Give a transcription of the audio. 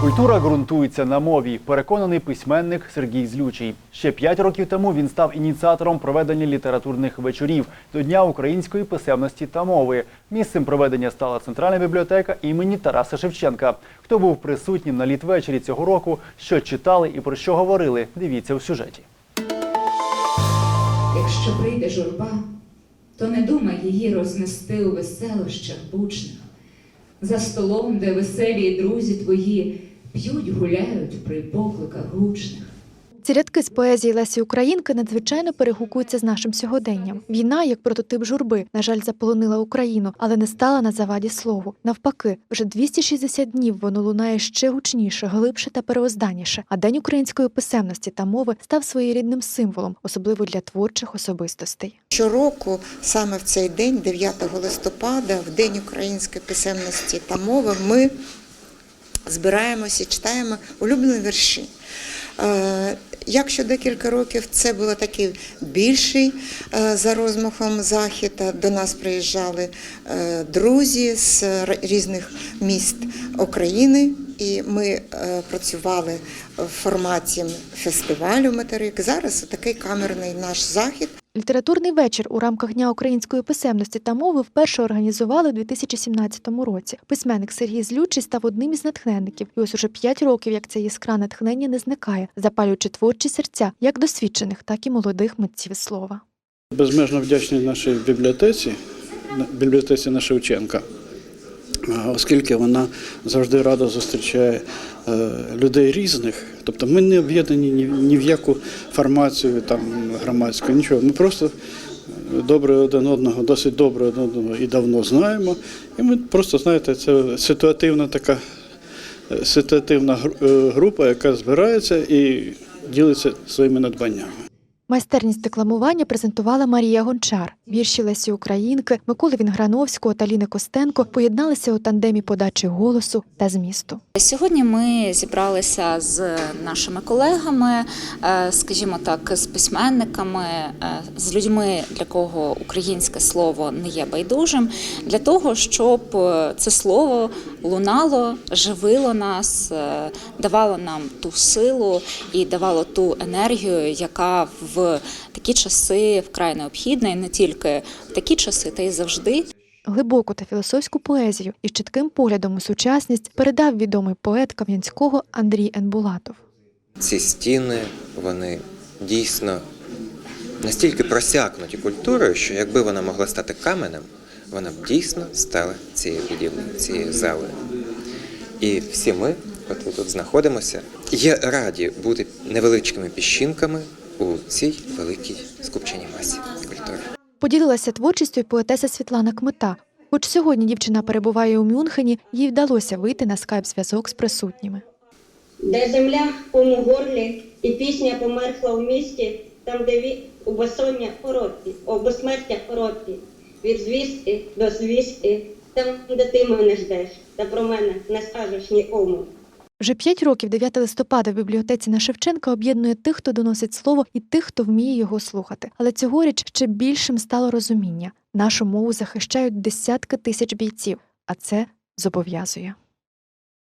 Культура ґрунтується на мові. Переконаний письменник Сергій Злючий. Ще п'ять років тому він став ініціатором проведення літературних вечорів до Дня української писемності та мови. Місцем проведення стала центральна бібліотека імені Тараса Шевченка. Хто був присутнім на літвечері цього року, що читали і про що говорили? Дивіться у сюжеті. Якщо прийде журба, то не думай її рознести у веселощах бучних. За столом, де веселі друзі твої п'ють, гуляють при покликах гучних. Ці рядки з поезії Лесі Українки надзвичайно перегукуються з нашим сьогоденням. Війна, як прототип журби, на жаль, заполонила Україну, але не стала на заваді слову. Навпаки, вже 260 днів воно лунає ще гучніше, глибше та переозданніше. А день української писемності та мови став своєрідним символом, особливо для творчих особистостей. Щороку, саме в цей день, 9 листопада, в День української писемності та мови, ми збираємося читаємо улюблені вірші. Е, Якщо декілька років це було такий більший е, за розмахом захід, до нас приїжджали е, друзі з різних міст України, і ми працювали в форматі фестивалю материк. Зараз такий камерний наш захід. Літературний вечір у рамках Дня української писемності та мови вперше організували у 2017 році. Письменник Сергій Злючий став одним із натхненників, і ось уже п'ять років, як ця іскра натхнення не зникає, запалюючи творчі серця як досвідчених, так і молодих митців слова. Безмежно вдячний нашій бібліотеці, бібліотеці на Шевченка, оскільки вона завжди радо зустрічає е, людей різних. Тобто ми не об'єднані ні, ні в яку формацію там, громадську, нічого. Ми просто добре один одного, досить добре один одного і давно знаємо. І ми просто, знаєте, це ситуативна така е, ситуативна е, група, яка збирається і ділиться своїми надбаннями. Майстерність декламування презентувала Марія Гончар. Вірші Лесі Українки, Миколи Вінграновського та Ліни Костенко поєдналися у тандемі подачі голосу та змісту. Сьогодні ми зібралися з нашими колегами, е, скажімо так, з письменниками, е, з людьми, для кого українське слово не є байдужим, для того, щоб е, це слово лунало, живило нас, давало нам ту силу і давало ту енергію, яка в такі часи вкрай необхідна, і не тільки в такі часи, та й завжди. Глибоку та філософську поезію із чітким поглядом у сучасність передав відомий поет Кам'янського Андрій Енбулатов. ці стіни вони дійсно настільки просякнуті культурою, що якби вона могла стати каменем, вона б дійсно стала цією будівлею, цією залою. І всі ми, от ми тут знаходимося, є раді бути невеличкими піщинками у цій великій скупченій масі культури. Поділилася творчістю й поетеса Світлана Кмита. Хоч сьогодні дівчина перебуває у Мюнхені, їй вдалося вийти на скайп-зв'язок з присутніми. Де земля в кому горлі, і пісня померкла в місті, там, де ві... у безсоння короткі, о безсмертя короткі, від звістки до звістки, там, де ти мене ждеш, та про мене не скажеш нікому. Вже п'ять років 9 листопада в бібліотеці на Шевченка об'єднує тих, хто доносить слово, і тих, хто вміє його слухати. Але цьогоріч ще більшим стало розуміння. Нашу мову захищають десятки тисяч бійців, а це зобов'язує.